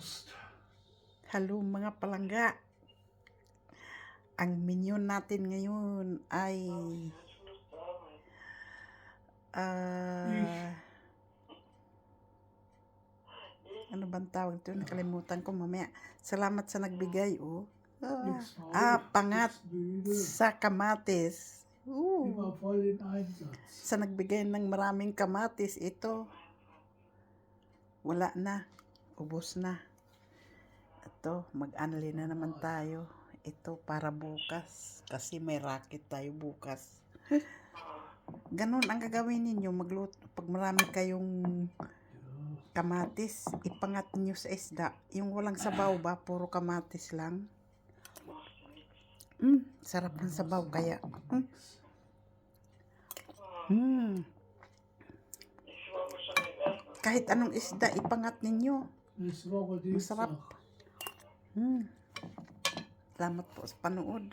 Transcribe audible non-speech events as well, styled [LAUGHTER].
Prost. Hello mga palangga. Ang menu natin ngayon ay ah ano bang tawag ito? Nakalimutan ko mamaya. Salamat sa nagbigay, oh. Ah, Nix ah, pangat sa kamatis. Ooh. Sa nagbigay ng maraming kamatis, ito. Wala na. Ubus na. Ito, mag-anli na naman tayo. Ito para bukas. Kasi may racket tayo bukas. [LAUGHS] Ganon ang gagawin ninyo. Magluto. Pag marami kayong kamatis, ipangat nyo sa isda. Yung walang sabaw ba, puro kamatis lang. Mm, sarap ng sabaw kaya. Mm. Mm. Kahit anong isda, ipangat ninyo. Masarap. Dienstag. Mm. Salamat po sa panood.